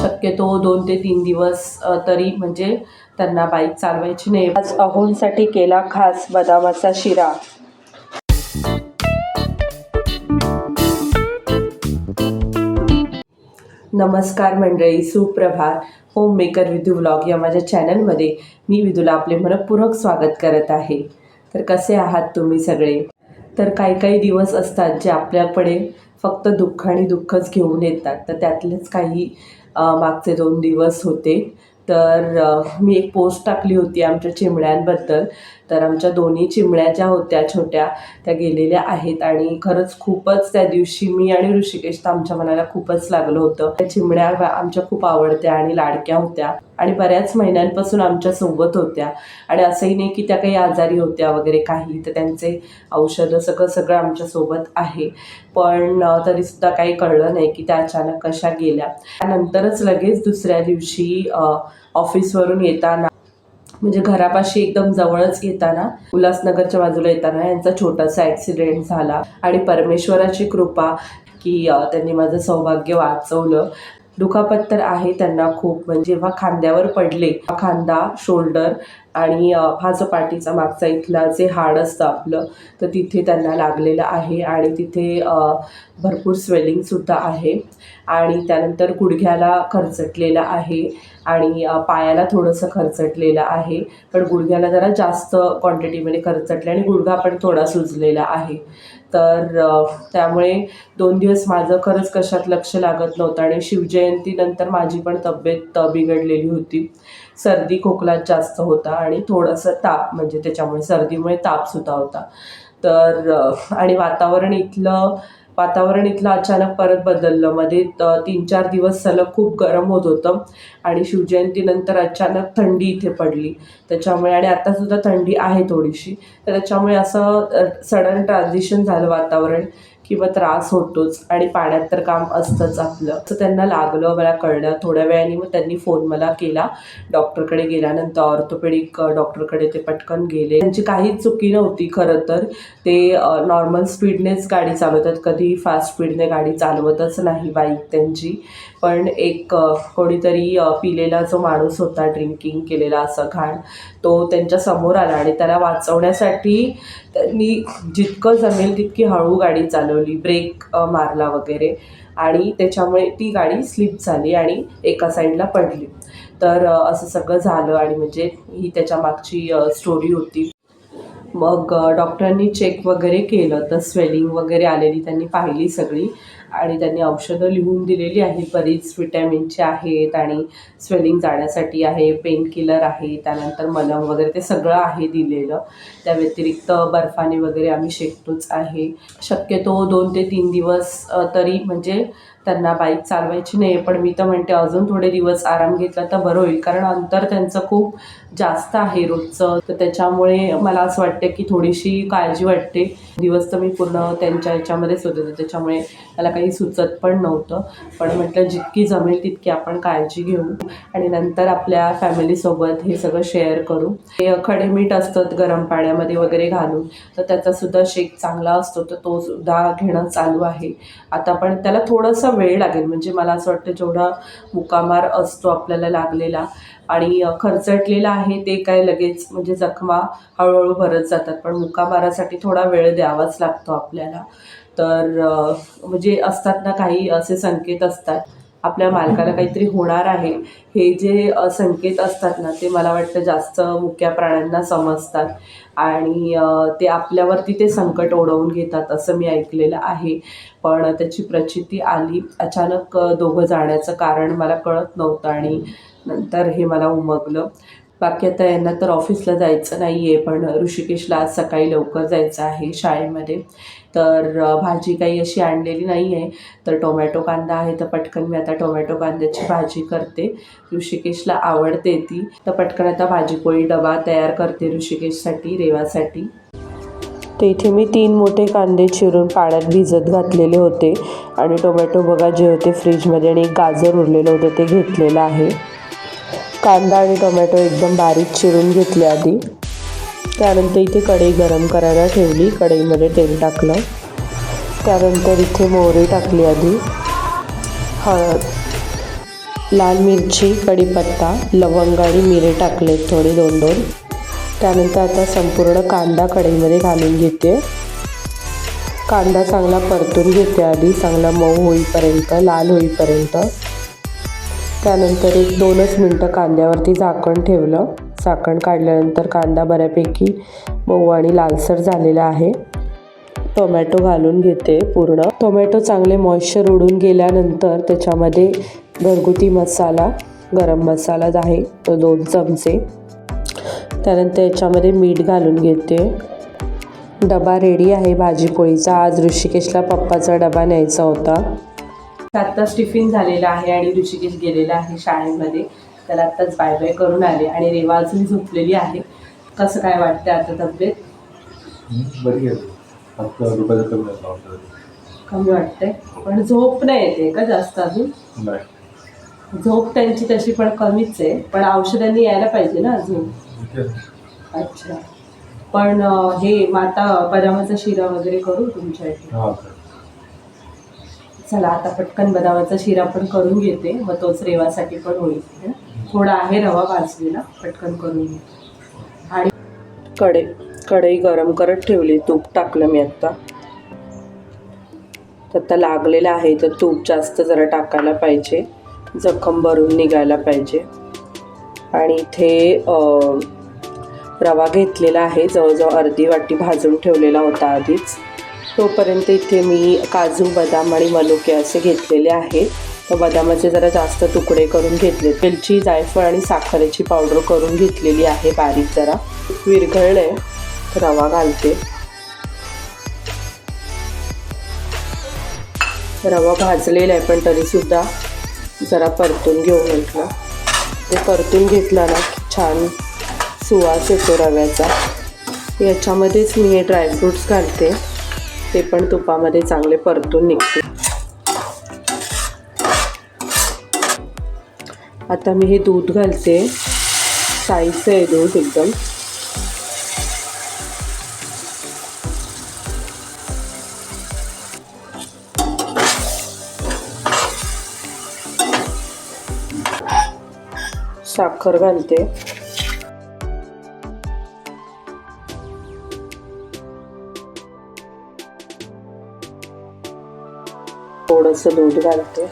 शक्यतो दोन ते तीन दिवस तरी म्हणजे त्यांना बाईक चालवायची नाही. आज अहोंसाठी केला खास बदामाचा शिरा. नमस्कार मंडळी सुप्रभात. होम मेकर विधू ब्लॉग या माझ्या चॅनलमध्ये मी विधूला आपले मनपूर्वक स्वागत करत आहे. तर कसे आहात तुम्ही सगळे? तर काही काही दिवस असतात जे आपल्याकडे फक्त दुःख आणि दुःखच घेऊन येतात. तर त्यातलेच काही मागचे दोन दिवस होते. तर मी एक पोस्ट टाकली होती आमच्या चिमण्यांबद्दल. तर आमच्या दोन्ही चिमण्या ज्या होत्या छोट्या त्या गेलेल्या आहेत आणि खरंच खूपच त्या दिवशी मी आणि ऋषिकेश तर आमच्या मनाला खूपच लागलं होतं. त्या चिमण्या आमच्या खूप आवडत्या आणि लाडक्या होत्या आणि बऱ्याच महिन्यांपासून आमच्यासोबत होत्या आणि असंही नाही की त्या काही आजारी होत्या वगैरे काही तर त्यांचे औषधं सगळं सगळं आमच्यासोबत आहे. पण तरीसुद्धा काही कळलं नाही की त्या अचानक कशा गेल्या. त्यानंतरच लगेच दुसऱ्या दिवशी ऑफिसवरून येताना म्हणजे घरापाशी एकदम जवळच येताना उल्हासनगरच्या बाजूला येताना यांचा छोटासा ॲक्सिडेंट झाला. आणि परमेश्वराची कृपा की त्यांनी माझं सौभाग्य वाचवलं. दुखापत तर आहे त्यांना खूप. म्हणजे जेव्हा खांद्यावर पडले खांदा शोल्डर आणि हा जो पाठीचा मागचा इथला जे हाड असतं आपलं तर तिथे त्यांना लागलेलं आहे आणि तिथे भरपूर स्वेलिंगसुद्धा आहे. आणि त्यानंतर गुडघ्याला खरचटलेलं आहे आणि पायाला थोडंसं खरचटलेलं आहे. पण गुडघ्याला जरा जास्त क्वांटिटीमध्ये खरचटलं आणि गुडघा पण थोडा सुजलेला आहे. तर त्यामुळे दोन दिवस माझं खरंच कशात लक्ष लागत नव्हतं आणि शिवजयंतीनंतर माझी पण तब्येत बिघडलेली होती. सर्दी खोकला जास्त होता आणि थोडंसं ताप म्हणजे त्याच्यामुळे सर्दीमुळे तापसुद्धा होता. तर आणि वातावरण इथलं वातावरण इथलं अचानक परत बदललं. मध्ये तीन चार दिवस सलग खूप गरम होत होतं आणि शिवजयंतीनंतर अचानक थंडी इथे पडली. त्याच्यामुळे आणि आतासुद्धा थंडी आहे थोडीशी. तर त्याच्यामुळे असं सडन ट्रान्झिशन झालं वातावरण. किंवा त्रास होतोच आणि पाण्यात तर काम असतंच आपलं. असं त्यांना लागलं मला कळलं. थोड्या वेळाने मग त्यांनी फोन मला केला. डॉक्टरकडे गेल्यानंतर ऑर्थोपेडिक डॉक्टरकडे ते पटकन गेले. त्यांची काहीच चुकी नव्हती खरं तर. ते नॉर्मल स्पीडनेच गाडी चालवतात. कधी फास्ट स्पीडने गाडी चालवतच नाही बाईक त्यांची. पण एक कोणीतरी पिलेला जो माणूस होता ड्रिंकिंग केलेला असं घाण तो त्यांच्यासमोर आला आणि त्याला वाचवण्यासाठी त्यांनी जितकं जमेल तितकी हळू गाडी चालवली. ब्रेक मारला वगैरे. आणि त्याच्यामुळे ती गाडी स्लिप झाली आणि एका साईडला पडली. तर असं सगळं झालं आणि म्हणजे ही त्याच्या मागची स्टोरी होती. मग डॉक्टरांनी चेक वगैरे केलं. तर स्वेलिंग वगैरे आलेली त्यांनी पाहिली सगळी. आणि त्यांनी औषधं लिहून दिलेली आहेत. बरीच विटॅमिनची आहेत आणि स्वेलिंग जाण्यासाठी आहे पेन किलर आहे त्यानंतर मलम वगैरे ते सगळं आहे दिलेलं. त्या व्यतिरिक्त बर्फाने वगैरे आम्ही शेकतोच आहे. शक्यतो दोन ते तीन दिवस तरी म्हणजे त्यांना बाईक चालवायची नाही. पण मी तर म्हणते अजून थोडे दिवस आराम घेतला तर बरं होईल. कारण अंतर त्यांचं खूप जास्त आहे रोजचं. तर त्याच्यामुळे मला असं वाटतं की थोडीशी काळजी वाटते. दिवस तर मी पूर्ण त्यांच्या ह्याच्यामध्येच होते. त्याच्यामुळे मला काही सुचत पण नव्हतं. पण म्हटलं जितकी जमेल तितकी आपण काळजी घेऊ आणि नंतर आपल्या फॅमिलीसोबत हे सगळं शेअर करू. हे खडे मीठ असतं गरम पाण्यामध्ये वगैरे घालून. तर त्याचासुद्धा शेक चांगला असतो. तर तो सुद्धा घेणं चालू आहे. आता पण त्याला थोडासा वेळ लागेल. म्हणजे मला असं वाटतं जेवढा मुकामार असतो आपल्याला लागलेला आणि खर्चटलेला आहे ते काय लगेच म्हणजे जखमा हळूहळू भरत जातात. पण मुकामारासाठी थोडा वेळ द्यावाच लागतो आपल्याला. तर म्हणजे असतात ना काही असे संकेत असतात. आपल्या मालकाला काहीतरी होणार आहे. हे जे संकेत असतात ना ते मला वाटतं जास्त मुक्या प्राण्यांना समजतात. आणि ते आपल्यावरती ते संकट ओढवून घेतात असं मी ऐकलेलं आहे. पण त्याची प्रचिती आली. अचानक दोघं जाण्याचं कारण मला कळत नव्हतं आणि नंतर हे मला उमगलं. बाकी आता यांना तर ऑफिसला जायचं नाही आहे पण ऋषिकेशला आज सकाळी लवकर जायचं आहे शाळेमध्ये. तर भाजी काही अशी आणलेली नाही आहे तर टोमॅटो कांदा आहे तर पटकन मी आता टोमॅटो कांद्याची भाजी करते. ऋषिकेशला आवडते ती. तर पटकन आता भाजीपोळी डबा तयार करते ऋषिकेशसाठी रेवासाठी. तर इथे मी तीन मोठे कांदे चिरून पाण्यात भिजत घातलेले होते. आणि टोमॅटो बघा जे होते फ्रीजमध्ये आणि एक गाजर उरलेलं होतं ते घेतलेलं आहे. कांदा आणि टोमॅटो एकदम बारीक चिरून घेतले आधी. त्यानंतर इथे कढई गरम करायला ठेवली. कढईमध्ये तेल टाकलं. त्यानंतर इथे मोहरी टाकली आधी. हळद लाल मिरची कढीपत्ता लवंग आणि मिरे टाकलेत थोडे दोन दोन त्यानंतर आता संपूर्ण कांदा कढईमध्ये घालून घेते. कांदा चांगला परतून घेते आधी. चांगला मऊ होईपर्यंत लाल होईपर्यंत. त्यानंतर एक दोनच मिनटं कांद्यावरती झाकण ठेवलं. झाकण काढल्यानंतर कांदा बऱ्यापैकी मऊ आणि लालसर झालेला आहे. टोमॅटो घालून घेते पूर्ण. टोमॅटो चांगले मॉइश्चर उडून गेल्यानंतर त्याच्यामध्ये घरगुती मसाला गरम मसाला आहे तो दोन चमचे. त्यानंतर याच्यामध्ये मीठ घालून घेते. डबा रेडी आहे भाजीपोळीचा. आज ऋषिकेशला पप्पाचा डबा न्यायचा होता. आत्ताच टिफिन झालेला आहे आणि ऋषिकेश गेलेला आहे शाळेमध्ये. त्याला आत्ताच बाय बाय करून आले आणि रेवा अजून झोपलेली आहे. कसं काय वाटतं आता तब्येत? बरी कमी वाटतंय. पण झोप नाही येते का जास्त अजून? झोप त्यांची तशी पण कमीच आहे. पण औषधांनी यायला पाहिजे ना अजून? अच्छा. पण हे माता बदामाचा शिरा वगैरे करू तुमच्या इथे चला आता पटकन बदामाचा शिरा पण करून घेते. मग तोच रेवासाठी पण होईल. थोडा आहे रवा भाजलेला पटकन करून घेते आणि कडे कढई गरम करत ठेवली तूप टाकलं मी आत्ता तर आता लागलेलं आहे तर तूप जास्त जरा टाकायला पाहिजे. जखम भरून निघायला पाहिजे. आणि इथे रवा घेतलेला आहे. जवळजवळ अर्धी वाटी भाजून ठेवलेला होता आधीच. तोपर्यंत इथे मी काजू बदाम आणि मनुके असे घेतलेले आहे तर बदामाचे जरा जास्त तुकडे करून घेतले वेलची जायफळ आणि साखरेची पावडर करून घेतलेली आहे बारीक जरा. विरघळले रवा घालते. रवा भाजलेला आहे पण तरीसुद्धा जरा परतून घेऊ म्हटलं. ते परतून घेतला ना छान सुवास येतो रव्याचा. याच्यामध्येच मी हे ड्रायफ्रूट्स घालते. ते पण तुपामध्ये चांगले परतून निघते. आता मी हे दूध घालते. साईजचं आहे दूध एकदम. साखर घालते. थोडंसं दूध घालते.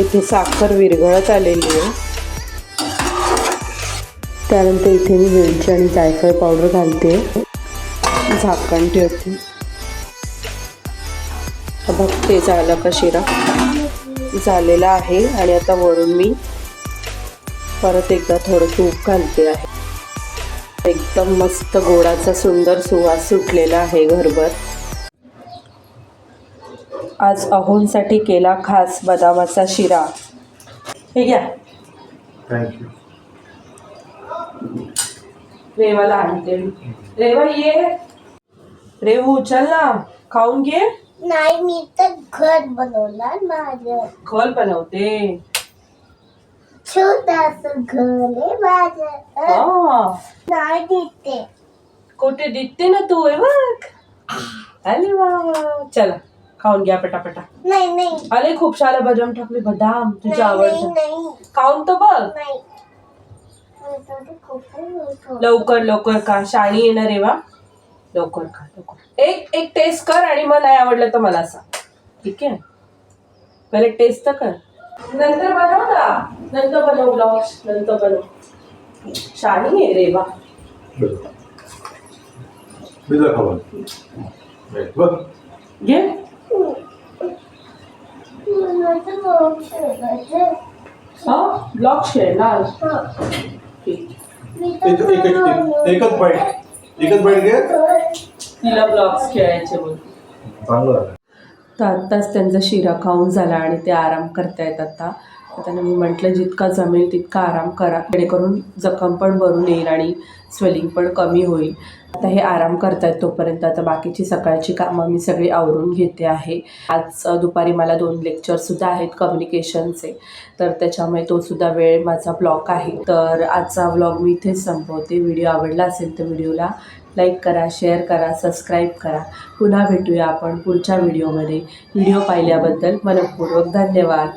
इथे साखर विरघळत आलेली आहे. त्यानंतर इथे मी वेलची आणि जायफळ पावडर घालते. झाकण ठेवते. बघते झाला का शिरा. झालेला आहे आणि आता वरून मी परत एकदा थोडं तूप घालते आहे. एकदम मस्त गोडाचा सुंदर सुवास सुटलेला आहे घरभर. आज अहोंसाठी केला खास बदामाचा शिरा. हे घ्या. रेवाला आणते. रेवा ये. रेवू चल ना. खाऊन घे. नाही मी तर घर बनवलं माझं. खोल बनवते. छोटास घर माझं. हा. नाही देते कुठे दिसते ना तू आहे बघ. अरे वा वा. चला खाऊन घ्या पटापटा. नाही नाही. अरे खूप सारा बदाम टाकले बदाम तुझ्या नाही आवडतं. नाही. खाऊन तर बघ. नाही. मी तर ते खूप मोठं. लवकर लवकर का शाणी येणार आहे वा. लवकर खा लवकर. एक एक टेस्ट कर आणि मग नाही आवडलं तर मला सांग. ठीक आहे? पहिले टेस्ट तर कर. नंतर बनव ना. नंतर बनव ब्लॉग्स नंतर बनव. शाणी आहे रे वा बिजा खावा घे. हा? ब्लॉग. हा. एकच बाईट एकच बाईट घे. तिला ब्लॉग्स खेळायचे बोल. चांगलं तर आत्ताच त्यांचा शिरा खाऊन झाला आणि ते आराम करतायत आता. त्यांना मी म्हटलं जितका जमेल तितका आराम करा. जेणेकरून जखम पण भरून येईल आणि स्वेलिंग पण कमी होईल. आता हे आराम करतायत तोपर्यंत. आता बाकीची सकाळची कामं मी सगळी आवरून घेते आहे. आज दुपारी मला दोन लेक्चरसुद्धा आहेत कम्युनिकेशनचे तर त्याच्यामुळे तोसुद्धा वेळ माझा ब्लॉक आहे. तर आजचा ब्लॉग मी इथेच संपवते. व्हिडिओ आवडला असेल तर व्हिडिओला लाईक करा शेअर करा सबस्क्राईब करा. पुन्हा भेटूया आपण पुढच्या व्हिडिओमध्ये. व्हिडिओ पाहिल्याबद्दल मनपूर्वक धन्यवाद.